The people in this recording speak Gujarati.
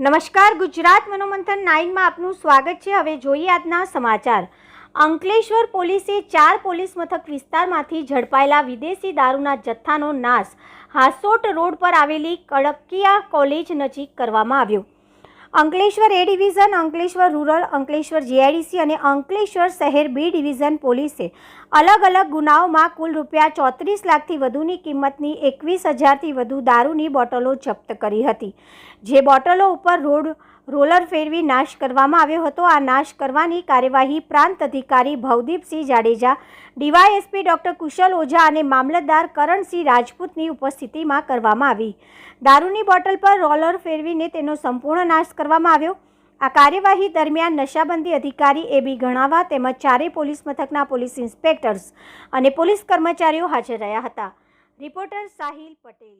નમસ્કાર, ગુજરાત મનોમંથન નાઇનમાં આપનું સ્વાગત છે. હવે જોઈએ આજના સમાચાર. અંકલેશ્વર પોલીસે ચાર પોલીસ મથક વિસ્તારમાંથી ઝડપાયેલા વિદેશી દારૂના જથ્થાનો નાશ હાસોટ રોડ પર આવેલી કડકિયા કોલેજ નજીક કરવામાં આવ્યો. Ankleshwar A division, Ankleshwar rural, Ankleshwar GIDC અને અંકલેશ્વર શહેર બી ડિવિઝન પોલીસે અલગ અલગ ગુનાઓમાં કુલ રૂપિયા ચોત્રીસ લાખથી વધુની કિંમતની એકવીસ હજારથી વધુ દારૂની બોટલો જપ્ત કરી હતી. જે બોટલો ઉપર રોડ રોલર ફેરવી નાશ કરવામાં આવ્યો હતો. આ નાશ કરવાની કાર્યવાહી પ્રાંત અધિકારી ભવદીપસિંહ જાડેજા, ડીવાયએસપી ડોક્ટર કુશલ ઓઝા અને મામલતદાર કરણસિંહ રાજપૂતની ઉપસ્થિતિમાં કરવામાં આવી. દારૂની બોટલ પર રોલર ફેરવીને તેનો સંપૂર્ણ નાશ કરવામાં આવ્યો. આ કાર્યવાહી દરમિયાન નશાબંધી અધિકારી એ બી ગણાવા તેમજ ચારેય પોલીસ મથકના પોલીસ ઇન્સ્પેક્ટર્સ અને પોલીસ કર્મચારીઓ હાજર રહ્યા હતા. રિપોર્ટર સાહિલ પટેલ.